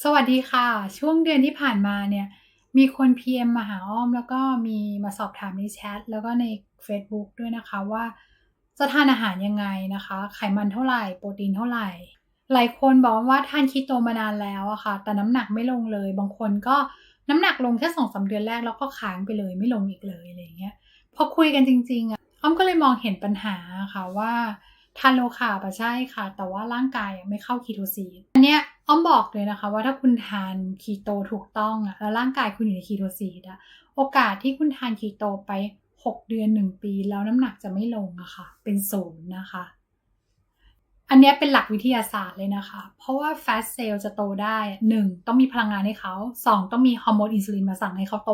สวัสดีค่ะ ช่วงเดือนที่ผ่านมาเนี่ย มีคน PM มาหาอ้อม แล้วก็มีมาสอบถามในแชทแล้วก็ในเฟซบุ๊กด้วยนะคะว่าจะทานอาหารยังไงนะคะ ไขมันเท่าไหร่ โปรตีนเท่าไหร่ หลายคนบอกว่าทานคีโตมานานแล้วอะค่ะ แต่น้ำหนักไม่ลงเลย บางคนก็น้ำหนักลงแค่2-3เดือนแรกแล้วก็ค้างไปเลยไม่ลงอีกเลยอะไรเงี้ย พอคุยกันจริงๆอะอ้อมก็เลยมองเห็นปัญหาะค่ะว่าทาน Low Carb อะใช่ค่ะ แต่ว่าร่างกายไม่เข้า Ketogene อันเนี้ย อ้อมบอกเลยนะคะ ว่าถ้าคุณทานคีโตถูกต้องอะแล้วร่างกายคุณอยู่ใน Ketogene อะโอกาสที่คุณทานคีโตไป 6 เดือน 1 ปี แล้วน้ำหนักจะไม่ลงอะค่ะ เป็น0นย์นะคะ อันนี้เป็นหลักวิทยาศาสตร์เลยนะคะ เพราะว่า Fat Cell จะโตได้ 1 ต้องมีพลังงานให้เขา 2 ต้องมีฮอร์โมนอินซูลินมาสั่งให้เขาโต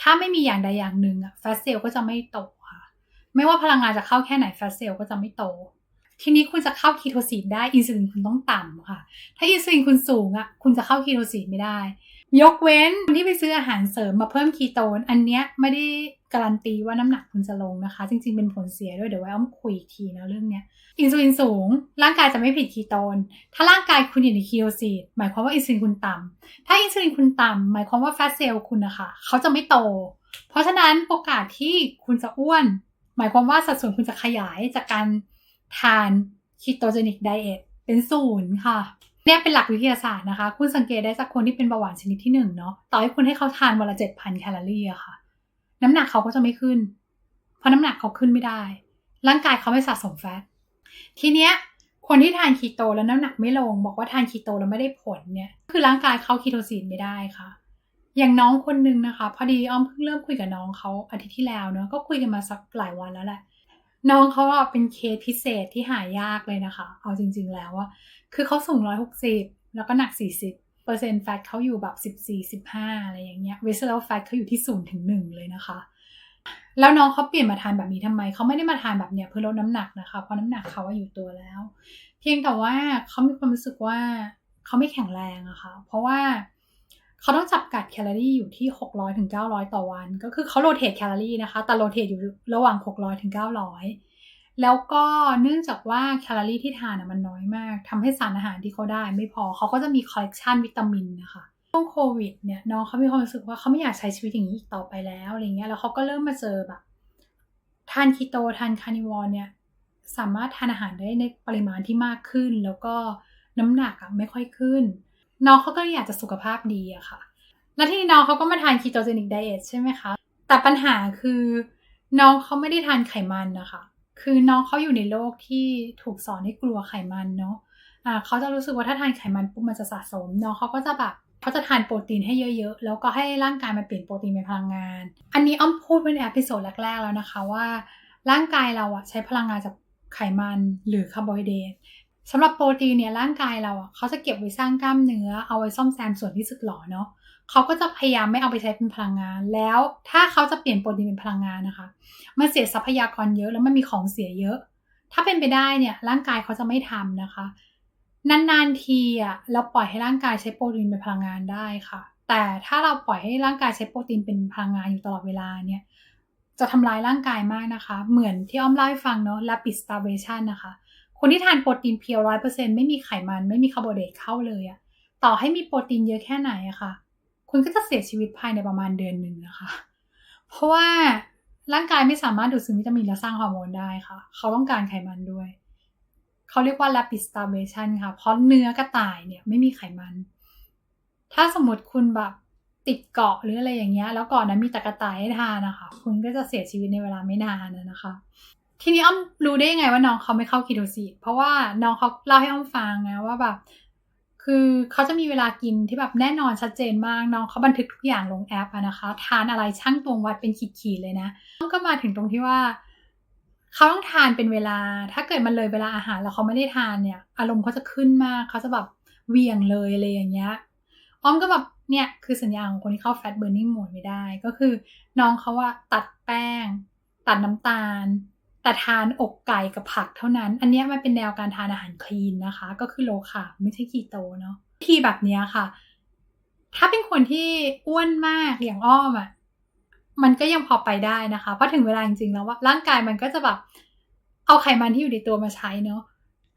ถ้าไม่มีอย่างใดอย่างหนึ่งอะ Fat Cell ก็จะไม่โตค่ะ ไม่ว่าพลังงานจะเข้าแค่ไหน Fat Cell ก็จะไม่โต ทีนี้คุณจะเข้า Ketogene ได้อินซูลินคุณต้องต่ำค่ะ ถ้าอินซูลินคุณสูงอะคุณจะเข้า Ketogene ไม่ได้ ยกเว้นคนที่ไปซื้ออาหารเสริมมาเพิ่มคีโตน อันเนี้ยไม่ได้การันตีว่าน้ำหนักคุณจะลงนะคะ จริง ๆ เป็นผลเสียด้วยเดี๋ยวไว้อ้อมคุยอีกทีนะเรื่องเนี้ยอินซูลินสูง ร่างกายจะไม่ผลิตคีโตน ถ้าร่างกายคุณอยู่ใน Ketogene หมายความว่าอินซูลินคุณต่ำถ้าอินซูลินคุณต่ำหมายความว่า Fat Cell คุณนะคะเขาจะไม่โต เพราะฉะนั้นโอกาสที่คุณจะอ้วน หมายความว่าสัดส่วนคุณจะขยายจากการ ทาน Ketogenic Diet เป็น0ค่ะเนี่ยเป็นหลักวิทยาศาสตร์นะคะ คุณสังเกตได้จากคนที่เป็นเบาหวานชนิดที่1เนาะต่อให้คุณให้เขาทานวันละ7,000แคลอรีอะค่ะ น้ำหนักเขาก็จะไม่ขึ้น เพราะน้ำหนักเขาขึ้นไม่ได้ ร่างกายเขาไม่สะสมแฟตทีเนี้ยคนที่ทานคีโตแล้วน้ำหนักไม่ลง บอกว่าทานคีโตแล้วไม่ได้ผลเนี่ย คือร่างกายเขา Ketogene ไม่ได้ค่ะ อย่างน้องคนหนึ่งนะคะ พอดีอ้อมเพิ่งเริ่มคุยกับน้องเขาอาทิตย์ที่แล้วเนาะก็คุยกันมาสักหลายวันแล้วแหละ น้องเขาอะเป็นเคสพิเศษที่หายากเลยนะคะ เอาจริง ๆ แล้วอะคือเขาสูง160แล้วก็หนัก40เปอร์เซ็นต์แฟตเขาอยู่แบบ14-15อะไรอย่างเงี้ย Visceral Fat เขาอยู่ที่0ถึง1เลยนะคะ แล้วน้องเขาเปลี่ยนมาทานแบบนี้ทำไม เขาไม่ได้มาทานแบบเนี้ยเพื่อลดน้ำหนักนะคะ เพราะน้ำหนักเขาอะอยู่ตัวแล้ว เพียงแต่ว่าเขามีความรู้สึกว่าเขาไม่แข็งแรงอะค่ะเพราะว่า เขาต้องจำกัดแคลอรี่อยู่ที่ 600-900 ต่อวัน ก็คือเขาโรเตตแคลอรี่นะคะ แต่โรเตตอยู่ระหว่าง 600-900 แล้วก็เนื่องจากว่าแคลอรี่ที่ทานมันน้อยมากทำให้สารอาหารที่เขาได้ไม่พอเขาก็จะมีคอลเลกชันวิตามินนะคะช่วงโควิดเนี่ยน้องเขามีความรู้สึกว่าเขาไม่อยากใช้ชีวิตอย่างนี้อีกต่อไปแล้วอะไรเงี้ยแล้วเขาก็เริ่มมาเจอแบบทานคีโตทาน Carnivore เนี่ยสามารถทานอาหารได้ในปริมาณที่มากขึ้น แล้วก็น้ำหนักอะไม่ค่อยขึ้น น้องเขาก็อยากจะสุขภาพดีอะค่ะ แล้วทีนี้น้องเขาก็มาทาน Ketogenic Diet ใช่ไหมคะ แต่ปัญหาคือน้องเขาไม่ได้ทานไขมันนะคะ คือน้องเขาอยู่ในโลกที่ถูกสอนให้กลัวไขมันเนาะอ่าเขาจะรู้สึกว่าถ้าทานไขมันปุ๊บมันจะสะสม น้องเขาก็จะแบบเขาจะทานโปรตีนให้เยอะๆ แล้วก็ให้ร่างกายมันเปลี่ยนโปรตีนเป็นพลังงาน อันนี้อ้อมพูดไว้ในเอพิโซดแรกๆแล้วนะคะว่า ร่างกายเราอะใช้พลังงานจากไขมันหรือคาร์โบไฮเดรต สำหรับโปรตีนเนี่ยร่างกายเราอะเขาจะเก็บไว้สร้างกล้ามเนื้อเอาไว้ซ่อมแซมส่วนที่สึกหรอเนาะเขาก็จะพยายามไม่เอาไปใช้เป็นพลังงาน แล้วถ้าเขาจะเปลี่ยนโปรตีนเป็นพลังงานนะคะ มันเสียทรัพยากรเยอะแล้วมันมีของเสียเยอะ ถ้าเป็นไปได้เนี่ยร่างกายเขาจะไม่ทำนะคะ นานๆทีอะเราปล่อยให้ร่างกายใช้โปรตีนเป็นพลังงานได้ค่ะ แต่ถ้าเราปล่อยให้ร่างกายใช้โปรตีนเป็นพลังงานอยู่ตลอดเวลาเนี่ยจะทำร้ายร่างกายมากนะคะ เหมือนที่อ้อมเล่าให้ฟังเนาะ Rapid Starvation นะคะ คนที่ทานโปรตีนเพียว100%ไม่มีไขมันไม่มีคาร์โบไฮเดรตเข้าเลยอะต่อให้มีโปรตีนเยอะแค่ไหนอะค่ะ คุณก็จะเสียชีวิตภายในประมาณเดือนหนึ่งนะคะ เพราะว่าร่างกายไม่สามารถดูดซึมวิตามินและสร้างฮอร์โมนได้ค่ะ เขาต้องการไขมันด้วย เขาเรียกว่า Rapid Starvation ค่ะ เพราะเนื้อกระต่ายเนี่ยไม่มีไขมัน ถ้าสมมติคุณแบบติดเกาะหรืออะไรอย่างเงี้ย แล้วก่อนนั้นมีต่กระต่ายให้ทานนะคะ คุณก็จะเสียชีวิตในเวลาไม่นานอะนะคะ ทีนี้อ้อมรู้ได้ยังไงว่าน้องเขาไม่เข้า Ketogene เพราะว่าน้องเขาเล่าให้อ้อมฟังนะว่าแบบคือเขาจะมีเวลากินที่แบบแน่นอนชัดเจนมากน้องเขาบันทึกทุกอย่างลงแอปอะนะคะ ทานอะไรชั่งตวงวัดเป็นขีดๆเลยนะอ้อมก็มาถึงตรงที่ว่าเขาต้องทานเป็นเวลา ถ้าเกิดมันเลยเวลาอาหารแล้วเขาไม่ได้ทานเนี่ย อารมณ์เขาจะขึ้นมากเขาจะแบบเวียงเลยอะไรอย่างเงี้ยอ้อมก็แบบเนี่ยคือสัญญาณของคนที่เข้า Fat Burning Mode ไม่ได้ ก็คือน้องเขาอะตัดแป้ง ตัดน้ำตาล แต่ทานอกไก่กับผักเท่านั้น อันนี้มันเป็นแนวการทานอาหารคลีนนะคะ ก็คือ Low Carb ไม่ใช่คีโตเนาะวิธีแบบนี้ค่ะ ถ้าเป็นคนที่อ้วนมากอย่างอ้อมอะมันก็ยังพอไปได้นะคะ เพราะถึงเวลาจริงๆแล้วอะร่างกายมันก็จะแบบเอาไขมันที่อยู่ในตัวมาใช้เนาะ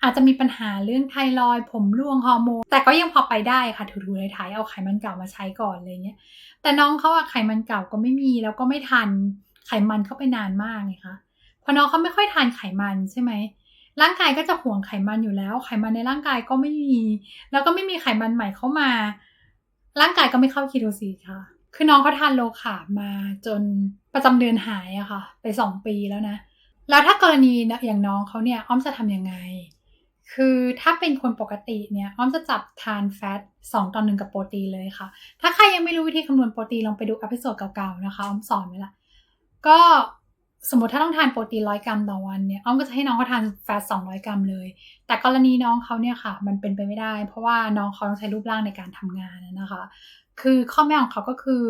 อาจจะมีปัญหาเรื่องไทรอยผมร่วงฮอร์โมนแต่ก็ยังพอไปได้ค่ะถูๆถ่ายเอาไขมันเก่ามาใช้ก่อนอะไรเงี้ยแต่น้องเขาอะไขมันเก่าก็ไม่มีแล้วก็ไม่ทันไขมันเข้าไปนานมากไงคะ พอน้องเขาไม่ค่อยทานไขมันใช่ไหมร่างกายก็จะห่วงไขมันอยู่แล้ว ไขมันในร่างกายก็ไม่มี แล้วก็ไม่มีไขมันใหม่เข้ามา ร่างกายก็ไม่เข้าคีโตซีค่ะ คือน้องเขาทานโลคาร์บมาจนประจำเดือนหายอะค่ะ ไปสองปีแล้วนะ แล้วถ้ากรณีอย่างน้องเขาเนี่ยอ้อมจะทำยังไง คือถ้าเป็นคนปกติเนี่ยอ้อมจะจับทานแฟตสองต่อหนึ่งกับโปรตีนเลยค่ะ ถ้าใครยังไม่รู้วิธีคำนวณโปรตีนลองไปดูอพิโซดเก่าๆนะคะอ้อมสอนไว้ละ ก็ สมมติถ้าต้องทานโปรตีนร้อยกรัมต่อวันเนี่ยอ้อมก็จะให้น้องเขาทานแฟตสองร้อยกรัมเลย แต่กรณีน้องเขาเนี่ยค่ะ มันเป็นไปไม่ได้ เพราะว่าน้องเขาต้องใช้รูปร่างในการทำงานนะคะ คือข้อแม้ของเขาก็คือ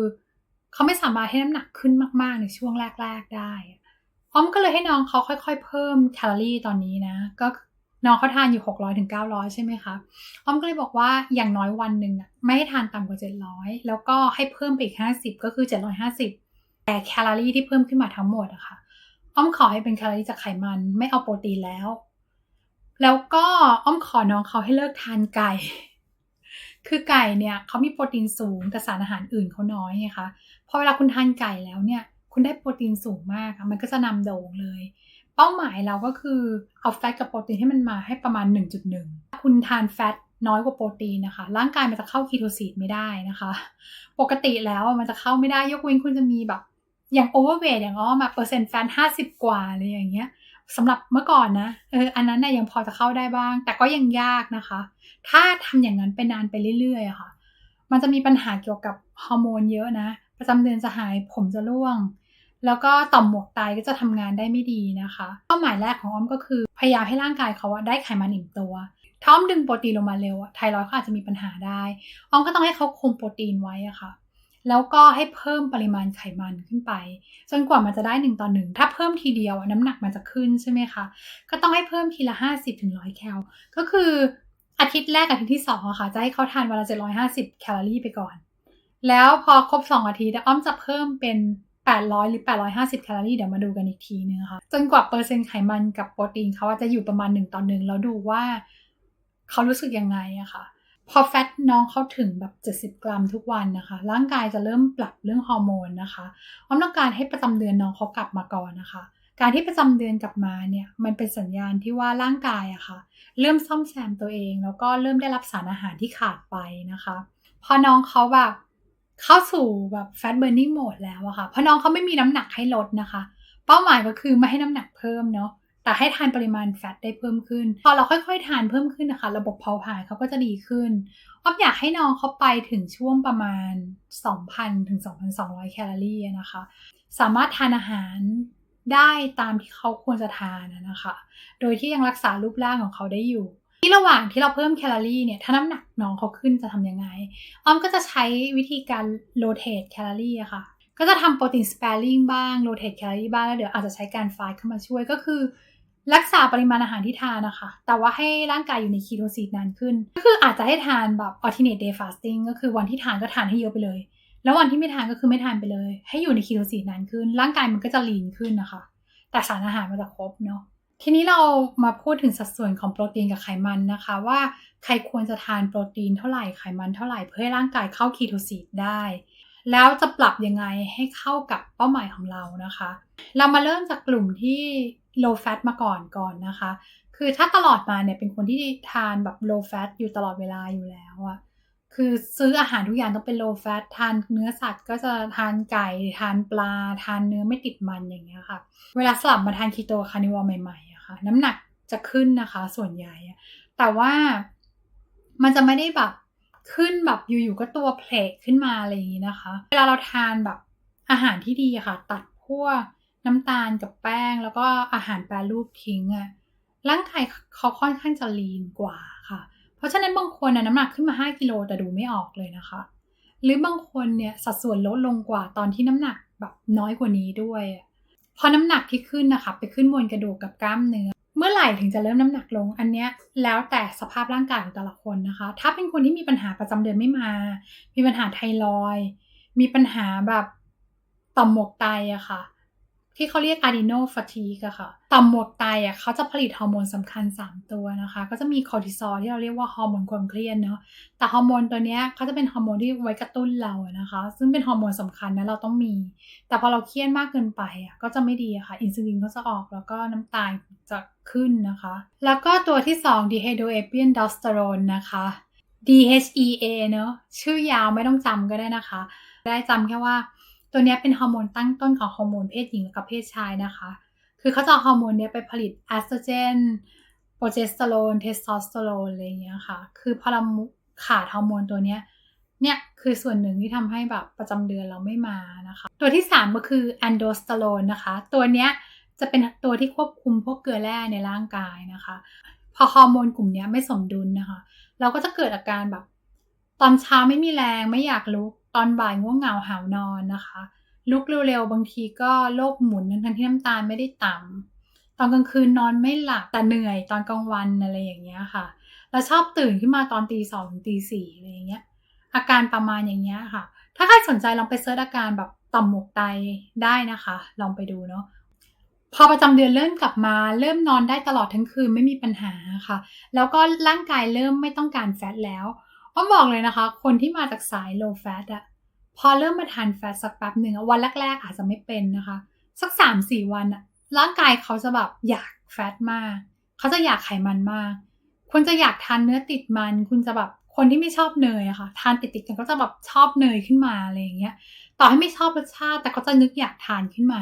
เขาไม่สามารถให้น้ำหนักขึ้นมาก ๆ ในช่วงแรก ๆ ได้อ้อมก็เลยให้น้องเขาค่อย ๆ เพิ่มแคลอรี่ตอนนี้นะ ก็น้องเขาทานอยู่ 600ถึง900 ใช่ไหมคะอ้อมก็เลยบอกว่าอย่างน้อยวันหนึ่งอะไม่ให้ทานต่ำกว่า 700 แล้วก็ให้เพิ่มไปอีก 50 ก็คือ 750 แต่แคลอรี่ที่เพิ่มขึ้นมาทั้งหมดอะคะ่ะ อ้อมขอให้เป็นแคลอรี่จากไขมัน ไม่เอาโปรตีนแล้ว แล้วก็อ้อมขอน้องเขาให้เลิกทานไก่ คือไก่เนี่ยเขามีโปรตีนสูงแต่สารอาหารอื่นเขาน้อยไงคะพอเวลาคุณทานไก่แล้วเนี่ย คุณได้โปรตีนสูงมากมันก็จะนำโด่งเลย เป้าหมายเราก็คือเอาแฟตกับโปรตีนให้มันมาให้ประมาณ 1.1 คุณทานแฟตน้อยกว่าโปรตีนนะคะ ร่างกายมันจะเข้าคีโตซีดไม่ได้นะคะ ปกติแล้วมันจะเข้าไม่ได้ยกเว้นคุณจะมีแบบ อย่างโอเวอร์เวทอย่างอ้อมเปอร์เซ็นต์แฟนห้าสิบกว่าอะไรอย่างเงี้ยสำหรับเมื่อก่อนนะเอออันนั้นน่ยยังพอจะเข้าได้บ้าง แต่ก็ยังยากนะคะ ถ้าทำอย่างนั้นไปนานไปเรื่อยๆค่ะ มันจะมีปัญหาเกี่ยวกับฮอร์โมนเยอะนะ ประจำเดือนจะหายผมจะร่วง แล้วก็ต่อมหมวกไตก็จะทำงานได้ไม่ดีนะคะเป้าหมายแรกของอ้อมก็คือ พยายามให้ร่างกายเขาได้ไขมันอิ่มตัวถ้อมดึงโปรตีนลงมาเร็วไทรอยด์เขาอาจจะมีปัญหาได้อ้อมก็ต้องให้เขาคุมโปรตีนไว้อะค่ะ แล้วก็ให้เพิ่มปริมาณไขมันขึ้นไป จนกว่ามันจะได้หนึ่งต่อหนึ่งถ้าเพิ่มทีเดียวน้ำหนักมันจะขึ้นใช่ไหมคะ ก็ต้องให้เพิ่มทีละห้าสิบถึงร้อยแคลก็คืออาทิตย์แรกอาทิตย์ที่สองอะค่ะ จะให้เขาทานวันละเจ็ดร้อยห้าสิบแคลอรี่ไปก่อน แล้วพอครบสองอาทิตย์อ้อมจะเพิ่มเป็นแปดร้อยหรือแปดร้อยห้าสิบแคลอรี่ เดี๋ยวมาดูกันอีกทีนึงค่ะ จนกว่าเปอร์เซ็นต์ไขมันกับโปรตีนเขาจะอยู่ประมาณหนึ่งต่อหนึ่งแล้วดูว่าเขารู้สึกยังไงอะค่ะ พอแฟตน้องเขาถึงแบบ 70 กรัมทุกวันนะคะ ร่างกายจะเริ่มปรับเรื่องฮอร์โมนนะคะอ้อมต้องการให้ประจำเดือนน้องเขากลับมาก่อนนะคะ การที่ประจำเดือนกลับมาเนี่ยมันเป็นสัญญาณที่ว่าร่างกายอะคะ่ะ เริ่มซ่อมแซมตัวเอง แล้วก็เริ่มได้รับสารอาหารที่ขาดไปนะคะ พอน้องเขาแบบเข้าสู่แบบแฟตเบอร์นิ่งโหมดแล้วอะคะ่ะพราะน้องเขาไม่มีน้ำหนักให้ลดนะคะ เป้าหมายก็คือไม่ให้น้ำหนักเพิ่มเนาะ แต่ให้ทานปริมาณแฟตได้เพิ่มขึ้น พอเราค่อยๆ ทานเพิ่มขึ้นนะคะ ระบบเผาผลาญเขาก็จะดีขึ้นอ๊อฟอยากให้น้องเขาไปถึงช่วงประมาณ 2,000 ถึง 2,200 แคลอรี่นะคะ สามารถทานอาหารได้ตามที่เขาควรจะทานนะคะ โดยที่ยังรักษารูปร่างของเขาได้อยู่ ที่ระหว่างที่เราเพิ่มแคลอรี่เนี่ย ถ้าน้ำหนักน้องเขาขึ้นจะทำยังไง อ้อมก็จะใช้วิธีการโรเตทแคลอรี่อะค่ะ ก็จะทำโปรตีนสเปรลิงบ้าง โรเตทแคลอรี่บ้าง แล้วเดี๋ยวอาจจะใช้การฟาสเข้ามาช่วยก็คือ รักษาปริมาณอาหารที่ทานนะคะ แต่ว่าให้ร่างกายอยู่ในคีโตซีดนานขึ้น ก็คืออาจจะให้ทานแบบ alternate day fasting ก็คือวันที่ทานก็ทานให้เยอะไปเลย แล้ววันที่ไม่ทานก็คือไม่ทานไปเลย ให้อยู่ในคีโตซีดนานขึ้น ร่างกายมันก็จะลีนขึ้นนะคะ แต่สารอาหารมันจะครบเนาะ ทีนี้เรามาพูดถึงสัดส่วนของโปรตีนกับไขมันนะคะ ว่าใครควรจะทานโปรตีนเท่าไหร่ ไขมันเท่าไหร่เพื่อให้ร่างกายเข้าคีโตซีดได้ แล้วจะปรับยังไงให้เข้ากับเป้าหมายของเรานะคะ เรามาเริ่มจากกลุ่มที่ low fat มาก่อนก่อนนะคะ คือถ้าตลอดมาเนี่ยเป็นคนที่ทานแบบ low fat อยู่ตลอดเวลาอยู่แล้วอะคือซื้ออาหารทุกอย่างต้องเป็น low fat ทานเนื้อสัตว์ก็จะทานไก่ทานปลา ทานเนื้อไม่ติดมันอย่างเงี้ยค่ะ เวลาสลับมาทานคีโตคาร์นิวอลใหม่ๆอะค่ะ น้ำหนักจะขึ้นนะคะ ส่วนใหญ่ แต่ว่ามันจะไม่ได้แบบขึ้นแบบอยู่ๆก็ตัวเพลกขึ้นมาอะไรอย่างนี้นะคะ เวลาเราทานแบบอาหารที่ดีค่ะ ตัดพวก น้ำตาลกับแป้งแล้วก็อาหารแปรรูปทิ้งอะร่างกายเขาค่อนข้างจะลีนกว่าค่ะ เพราะฉะนั้นบางคนนะน้ำหนักขึ้นมา 5 กิโลแต่ดูไม่ออกเลยนะคะ หรือบางคนเนี่ยสัดส่วนลดลงกว่าตอนที่น้ำหนักแบบน้อยกว่านี้ด้วย พอน้ำหนักที่ขึ้นนะคะ ไปขึ้นมวลกระดูกกับกล้ามเนื้อ เมื่อไหร่ถึงจะเริ่มน้ำหนักลงอันเนี้ยแล้วแต่สภาพร่างกายของแต่ละคนนะคะ ถ้าเป็นคนที่มีปัญหาประจำเดือนไม่มา มีปัญหาไทรอย มีปัญหาแบบต่อมหมวกไตอะค่ะ ที่เขาเรียก adrenal fatigue อะค่ะ ต่อมหมวกไตอะเขาจะผลิตฮอร์โมนสำคัญ 3 ตัวนะคะ ก็จะมีคอร์ติซอลที่เราเรียกว่าฮอร์โมนความเครียดเนาะ แต่ฮอร์โมนตัวเนี้ยเขาจะเป็นฮอร์โมนที่ไว้กระตุ้นเราอะนะคะ ซึ่งเป็นฮอร์โมนสำคัญนะเราต้องมี แต่พอเราเครียดมากเกินไปอะก็จะไม่ดีอะค่ะ อินซูลินก็จะออกแล้วก็น้ำตาลจะขึ้นนะคะ แล้วก็ตัวที่2 dihydroepiandrosterone นะคะ DHEA เนอะชื่อยาวไม่ต้องจำก็ได้นะคะ ได้จำแค่ว่า ตัวนี้เป็นฮอร์โมนตั้งต้นของฮอร์โมนเพศหญิงกับเพศชายนะคะ คือเขาจะฮอร์โมนนี้ไปผลิตแอสโตรเจน โปรเจสเตอโรน เทสโทสเตอโรนอะไรอย่างเงี้ยค่ะ คือพอเราขาดฮอร์โมนตัวเนี้ยเนี่ยคือส่วนหนึ่งที่ทำให้แบบประจำเดือนเราไม่มานะคะ ตัวที่ 3 ก็คือแอนโดสเตอโรนนะคะ ตัวเนี้ยจะเป็นตัวที่ควบคุมพวกเกลือแร่ในร่างกายนะคะ พอฮอร์โมนกลุ่มนี้ไม่สมดุลนะคะ เราก็จะเกิดอาการแบบ ตอนเช้าไม่มีแรงไม่อยากลุก ตอนบ่ายง่วงเหงาหาวนอนนะคะ ลุกเร็วๆบางทีก็โรคหมุนทั้งที่น้ำตาลไม่ได้ต่ำตอนกลางคืนนอนไม่หลับแต่เหนื่อยตอนกลางวันอะไรอย่างเงี้ยค่ะ แล้วชอบตื่นขึ้นมาตอนตีสองถึงตีสี่อะไรอย่างเงี้ย อาการประมาณอย่างเงี้ยค่ะ ถ้าใครสนใจลองไปเซิร์ชอาการแบบต่อมหมวกไตได้นะคะ ลองไปดูเนาะพอประจำเดือนเริ่มกลับมา เริ่มนอนได้ตลอดทั้งคืนไม่มีปัญหาค่ะ แล้วก็ร่างกายเริ่มไม่ต้องการแฟตแล้ว อ้อมบอกเลยนะคะ คนที่มาจากสาย low fat อะพอเริ่มมาทานแฟตสักแป๊บหนึ่งวันแรก ๆ อาจจะไม่เป็นนะคะ สักสามสี่วันอะร่างกายเขาจะแบบอยากแฟตมาก เขาจะอยากไขมันมากคุณจะอยากทานเนื้อติดมัน คุณจะแบบคนที่ไม่ชอบเนยอะค่ะทานติดๆกันก็จะแบบชอบเนยขึ้นมาอะไรอย่างเงี้ย ต่อให้ไม่ชอบรสชาติ แต่ก็จะนึกอยากทานขึ้นมา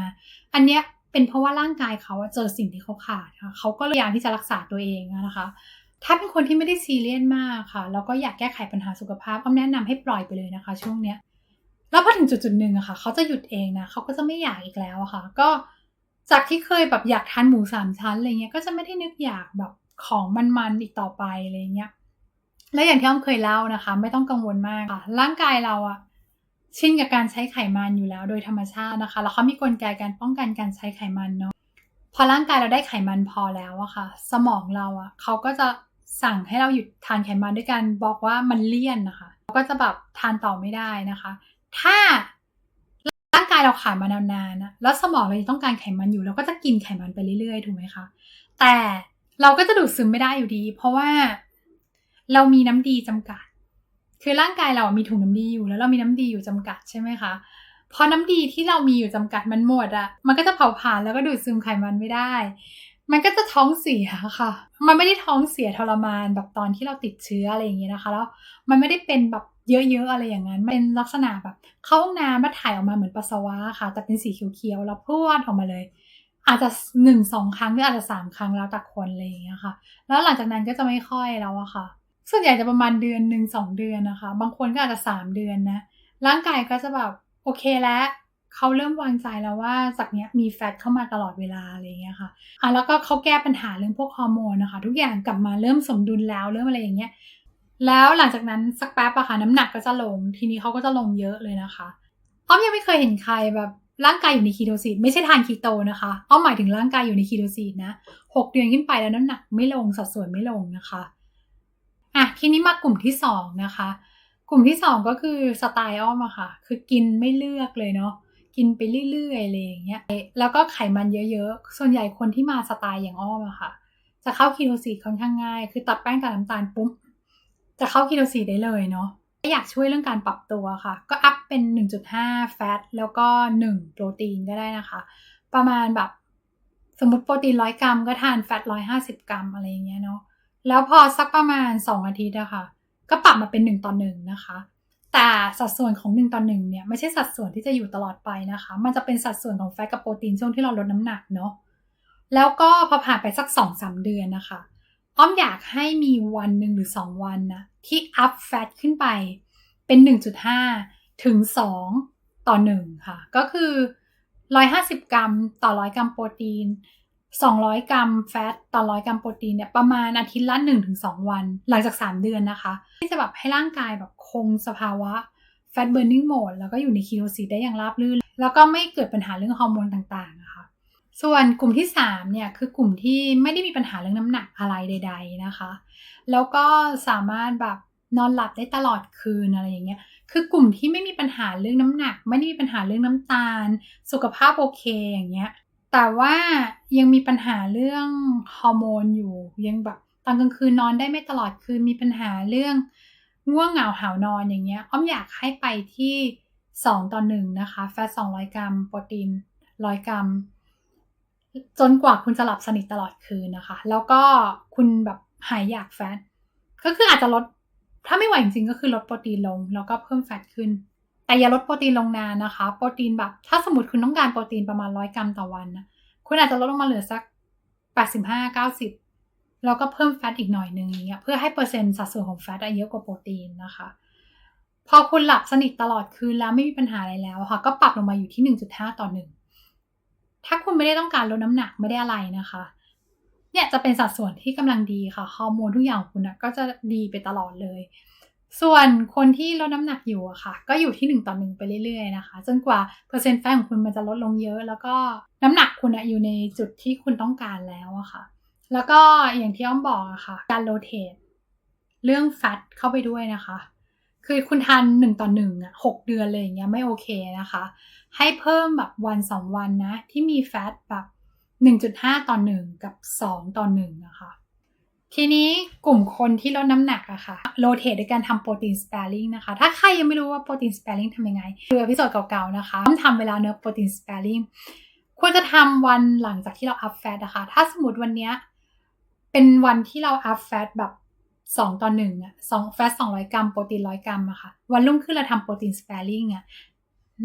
อันเนี้ยเป็นเพราะว่าร่างกายเขาเจอสิ่งที่เขาขาดค่ะเขาก็เลยอยากที่จะรักษาตัวเองนะคะ ถ้าเป็นคนที่ไม่ได้ซีเรียสมากค่ะ แล้วก็อยากแก้ไขปัญหาสุขภาพอ้อมแนะนำให้ปล่อยไปเลยนะคะ ช่วงเนี้ย แล้วพอถึงจุดจุดหนึ่งอะค่ะ เขาจะหยุดเองนะเขาก็จะไม่อยากอีกแล้วอะค่ะ ก็จากที่เคยแบบอยากทานหมูสามชั้นอะไรเงี้ย ก็จะไม่ได้นึกอยากแบบของมันๆอีกต่อไปอะไรเงี้ย และอย่างที่อ้อมเคยเล่านะคะ ไม่ต้องกังวลมากค่ะ ร่างกายเราอะชินกับการใช้ไขมันอยู่แล้ว โดยธรรมชาตินะคะ แล้วเขามีกลไกการป้องกันการใช้ไขมันเนาะพอร่างกายเราได้ไขมันพอแล้วอะค่ะ สมองเราอะเขาก็จะ สั่งให้เราหยุดทานไขมันด้วยการบอกว่ามันเลี่ยนนะคะก็จะแบบทานต่อไม่ได้นะคะ ถ้าร่างกายเราขาดมานานๆนะแล้วสมองเราต้องการไขมันอยู่เราก็จะกินไขมันไปเรื่อยๆถูกไหมคะแต่เราก็จะดูดซึมไม่ได้อยู่ดี เพราะว่าเรามีน้ำดีจำกัด คือร่างกายเรามีถุงน้ำดีอยู่แล้วเรามีน้ำดีอยู่จำกัดใช่ไหมคะพอน้ำดีที่เรามีอยู่จำกัดมันหมดอะมันก็จะเผาผลาญแล้วก็ดูดซึมไขมันไม่ได้ มันก็จะท้องเสียค่ะ มันไม่ได้ท้องเสียทรมานแบบตอนที่เราติดเชื้ออะไรอย่างเงี้ยนะคะ แล้วมันไม่ได้เป็นแบบเยอะๆอะไรอย่างนั้น เป็นลักษณะแบบเข้าห้องน้ำมาถ่ายออกมาเหมือนปัสสาวะค่ะ แต่เป็นสีเขียวๆแล้วพรวดออกมาเลย อาจจะหนึ่งสองครั้งหรืออาจจะสามครั้งแล้วแต่คนอะไรอย่างเงี้ยค่ะ แล้วหลังจากนั้นก็จะไม่ค่อยแล้วอะค่ะ ส่วนใหญ่จะประมาณเดือนหนึ่งสองเดือนนะคะ บางคนก็อาจจะสามเดือนนะ ร่างกายก็จะแบบโอเคแล้ว เขาเริ่มวางใจแล้วว่าจากเนี้ยมีแฟตเข้ามาตลอดเวลาอะไรเงี้ยค่ะอะแล้วก็เขาแก้ปัญหาเรื่องพวกฮอร์โมนนะคะ ทุกอย่างกลับมาเริ่มสมดุลแล้วเริ่มอะไรอย่างเงี้ยแล้วหลังจากนั้นสักแป๊บอะค่ะน้ำหนักก็จะลง ทีนี้เขาก็จะลงเยอะเลยนะคะอ้อมยังไม่เคยเห็นใครแบบร่างกายอยู่ในคีโตซีดไม่ใช่ทานคีโตนะคะอ้อมหมายถึงร่างกายอยู่ในคีโตซีดนะหกเดือนขึ้นไปแล้วน้ำหนักไม่ลงสัดส่วนไม่ลงนะคะอะทีนี้มากลุ่มที่สองนะคะ กลุ่มที่สองก็คือสไตล์อ้อมอะค่ะ คือกินไม่เลือกเลยเนาะ กินไปเรื่อยๆอะไรอย่างเงี้ยแล้วก็ไขมันเยอะๆ ส่วนใหญ่คนที่มาสไตล์อย่างอ้อมอะค่ะ จะเข้าคีโตซีดค่อนข้างง่าย คือตัดแป้งกับน้ำตาลปุ๊บจะเข้าคีโตซีดได้เลยเนาะอยากช่วยเรื่องการปรับตัวค่ะ ก็อัพเป็น 1.5 แฟตแล้วก็ 1 โปรตีนก็ได้นะคะ ประมาณแบบสมมติโปรตีน100กรัมก็ทานแฟต150กรัมอะไรอย่างเงี้ยเนาะแล้วพอสักประมาณ2อาทิตย์อะค่ะ ก็ปรับมาเป็น1ต่อ1นะคะ แต่สัดส่วนของ1ต่อ1เนี่ยไม่ใช่สัดส่วนที่จะอยู่ตลอดไปนะคะ มันจะเป็นสัดส่วนของแฟตกับโปรตีนช่วงที่เราลดน้ำหนักเนาะแล้วก็พอผ่านไปสัก2อสเดือนนะคะ อ้อมอยากให้มีวันหนึ่งหรือ 2 วันนะที่อัพแฟตขึ้นไปเป็น 1.5 ถึง 2 ต่อ 1 ค่ะ ก็คือ 150 กรัมต่อ 100 กรัมโปรตีน 200 กรัมแฟตต่อ100 กรัมโปรตีนเนี่ยประมาณอาทิตย์ละ1-2 วัน หลังจาก 3 เดือนนะคะ ที่จะแบบให้ร่างกายแบบคงสภาวะ fat burning mode แล้วก็อยู่ในคีโตซีได้อย่างราบรื่น แล้วก็ไม่เกิดปัญหาเรื่องฮอร์โมนต่างๆนะคะ ส่วนกลุ่มที่3เนี่ยคือกลุ่มที่ไม่ได้มีปัญหาเรื่องน้ำหนักอะไรใด ๆนะคะ แล้วก็สามารถแบบนอนหลับได้ตลอดคืนอะไรอย่างเงี้ย คือกลุ่มที่ไม่มีปัญหาเรื่องน้ำหนัก ไม่ได้มีปัญหาเรื่องน้ำตาล สุขภาพโอเคอย่างเงี้ย แต่ว่ายังมีปัญหาเรื่องฮอร์โมนอยู่ยังแบบตอนกลางคืนนอนได้ไม่ตลอดคืนมีปัญหาเรื่องง่วงเหงาหาวนอนอย่างเงี้ยอ้อมอยากให้ไปที่ 2 ต่อ1นะคะ แฟต 200 กรัม โปรตีน 100 กรัม จนกว่าคุณจะหลับสนิทตลอดคืนนะคะ แล้วก็คุณแบบหายอยากแฟต ก็คืออาจจะลด ถ้าไม่ไหวจริงๆก็คือลดโปรตีนลง แล้วก็เพิ่มแฟตขึ้น แต่อย่าลดโปรตีนลงนานนะคะ โปรตีนแบบ ถ้าสมมติคุณต้องการโปรตีนประมาณ100กรัมต่อวันนะคุณอาจจะลดลงมาเหลือสัก85 90แล้วก็เพิ่มแฟตอีกหน่อยนึงอย่างเงี้ยเพื่อให้เปอร์เซ็นต์สัดส่วนของแฟตเยอะกว่าโปรตีนนะคะ พอคุณหลับสนิทตลอดคืนแล้วไม่มีปัญหาอะไรแล้วค่ะ ก็ปรับลงมาอยู่ที่1.5ต่อ1ถ้าคุณไม่ได้ต้องการลดน้ำหนักไม่ได้อะไรนะคะ เนี่ยจะเป็นสัดส่วนที่กำลังดีค่ะฮอร์โมนทุกอย่างของคุณนะก็จะดีไปตลอดเลย ส่วนคนที่ลดน้ำหนักอยู่อะค่ะ ก็อยู่ที่ 1 ต่อ1ไปเรื่อยๆนะคะจนกว่าเปอร์เซ็นต์แฟตของคุณมันจะลดลงเยอะ แล้วก็น้ำหนักคุณอะอยู่ในจุดที่คุณต้องการแล้วอะค่ะ แล้วก็อย่างที่อ้อมบอกอะค่ะ การโรเตเรื่องแฟตเข้าไปด้วยนะคะ คือคุณทานหนึ่งต่อหนึ่งอะหกเดือนเลยอย่างเงี้ยไม่โอเคนะคะ ให้เพิ่มแบบวันสองวันนะ ที่มีแฟตแบบหนึ่งจุดห้าต่อหนึ่งกับสองต่อหนึ่งอะค่ะ ทีนี้กลุ่มคนที่ลดน้ำหนักอะค่ะโรเตทด้วยการทำโปรตีนสเปรลิงนะคะ ถ้าใครยังไม่รู้ว่าโปรตีนสเปรลิงทำยังไงดูอพิโซดเก่าๆนะคะต้องทำเวลาเนื้อโปรตีนสเปรลิงควรจะทำวันหลังจากที่เราอัพแฟตนะคะ ถ้าสมมติวันเนี้ยเป็นวันที่เราอัพแฟตแบบสองต่อหนึ่งอะสองแฟตสองร้อยกรัมโปรตีนร้อยกรัมอะค่ะ วันรุ่งขึ้นเราทำโปรตีนสเปรลิงอะ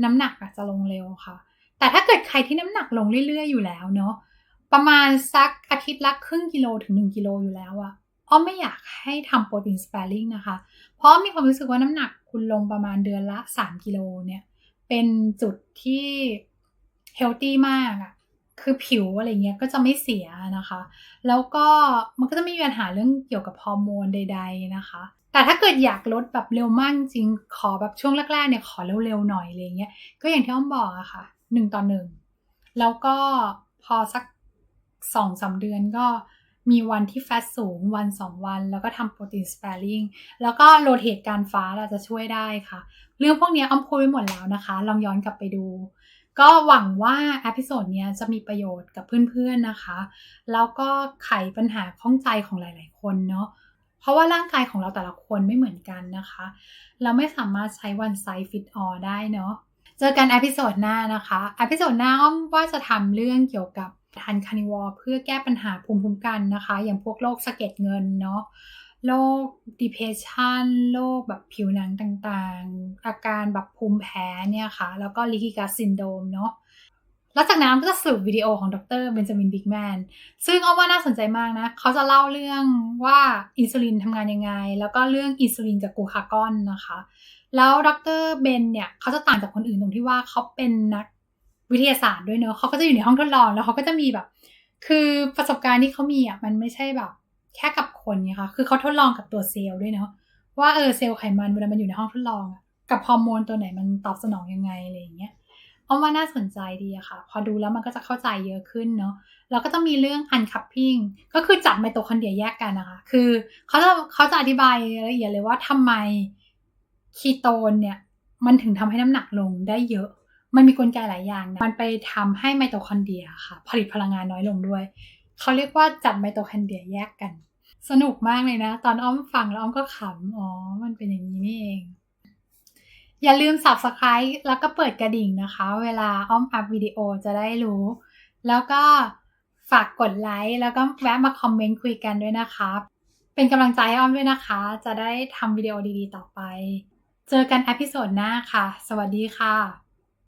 น้ำหนักอาจจะลงเร็วค่ะ แต่ถ้าเกิดใครที่น้ำหนักลงเรื่อยๆอยู่แล้วเนาะ ประมาณสักอาทิตย์ละครึ่งกิโลถึงหนึ่งกิโลอยู่แล้วอะอ้อมไม่อยากให้ทำโปรตีนสเปรลิงนะคะ เพราะมีความรู้สึกว่าน้ำหนักคุณลงประมาณเดือนละสามกิโลเนี่ย เป็นจุดที่เฮลตี้มากอะคือผิวอะไรเงี้ยก็จะไม่เสียนะคะ แล้วก็มันก็จะไม่มีปัญหาเรื่องเกี่ยวกับฮอร์โมนใด ๆนะคะ แต่ถ้าเกิดอยากลดแบบเร็วมากจริง ขอแบบช่วงแรกๆเนี่ยขอเร็วๆหน่อยอะไรเงี้ย ก็อย่างที่อ้อมบอกอะค่ะหนึ่งต่อหนึ่ง แล้วก็พอสัก สองสาเดือนก็มีวันที่แฟตสูงวันสองวัน แล้วก็ทำโปรตีนสเปรลิงแล้วก็โรเตทการฟ้าเราจะช่วยได้ค่ะ เรื่องพวกนี้อ้อมพูดไว้หมดแล้วนะคะ ลองย้อนกลับไปดู ก็หวังว่าอพิโซดนี้จะมีประโยชน์กับเพื่อนๆนะคะ แล้วก็ไขปัญหาข้องใจของหลายๆคนเนาะเพราะว่าร่างกายของเราแต่ละคนไม่เหมือนกันนะคะ เราไม่สามารถใช้ one size fit all ได้เนาะเจอกันอพิโซดหน้านะคะอพิโซดหน้าอ้อมว่าจะทำเรื่องเกี่ยวกับ ทานคานิวอเพื่อแก้ปัญหาภูมิคุ้มกันนะคะ อย่างพวกโรคสะเก็ดเงินเนาะโรค depression โรคแบบผิวหนังต่างๆ อาการแบบภูมิแพ้เนี่ยค่ะ แล้วก็ leaky gut syndrome เนาะแล้วจากนั้นก็จะสรุปวิดีโอของดรเบนจามินบิ๊กแมนซึ่งอ้อมว่าน่าสนใจมากนะ เขาจะเล่าเรื่องว่าอินซูลินทำงานยังไง แล้วก็เรื่องอินซูลินกับกูคากอนนะคะ แล้วดรเบนเนี่ย เขาจะต่างจากคนอื่นตรงที่ว่าเขาเป็นนัก วิทยาศาสตร์ด้วยเนอะเขาก็จะอยู่ในห้องทดลองแล้วเขาก็จะมีแบบ คือประสบการณ์ที่เขามีอะมันไม่ใช่แบบ แค่กับคนไงคะคือเขาทดลองกับตัวเซลล์ด้วยเนาะว่าเออเซลล์ไขมันเวลามันอยู่ในห้องทดลองกับฮอร์โมนตัวไหนมันตอบสนองยังไงอะไรอย่างเงี้ยอ้อมว่าน่าสนใจดีอะค่ะ พอดูแล้วมันก็จะเข้าใจเยอะขึ้นเนาะแล้วก็ต้องมีเรื่อง uncoupling ก็คือจับไมโตคอนเดรียแยกกันนะคะ คือเขาจะเขาจะอธิบายละเอียดเลยว่าทำไมคีโตนเนี่ย มันถึงทำให้น้ำหนักลงได้เยอะ มันมีกลไกหลายอย่างนะมันไปทำให้ไมโตคอนเดรียค่ะ ผลิตพลังงานน้อยลงด้วย เขาเรียกว่าจับไมโตคอนเดรียแยกกัน สนุกมากเลยนะ ตอนอ้อมฟังแล้วอ้อมก็ขำ อ๋อ มันเป็นอย่างนี้นี่เอง อย่าลืม subscribe แล้วก็เปิดกระดิ่งนะคะ เวลาอ้อมอัพวิดีโอจะได้รู้ แล้วก็ฝากกดไลค์แล้วก็แวะมาคอมเมนต์คุยกันด้วยนะคะ เป็นกำลังใจให้อ้อมด้วยนะคะ จะได้ทำวิดีโอดีๆ ต่อไป เจอกันอพิโซดหน้าค่ะ สวัสดีค่ะ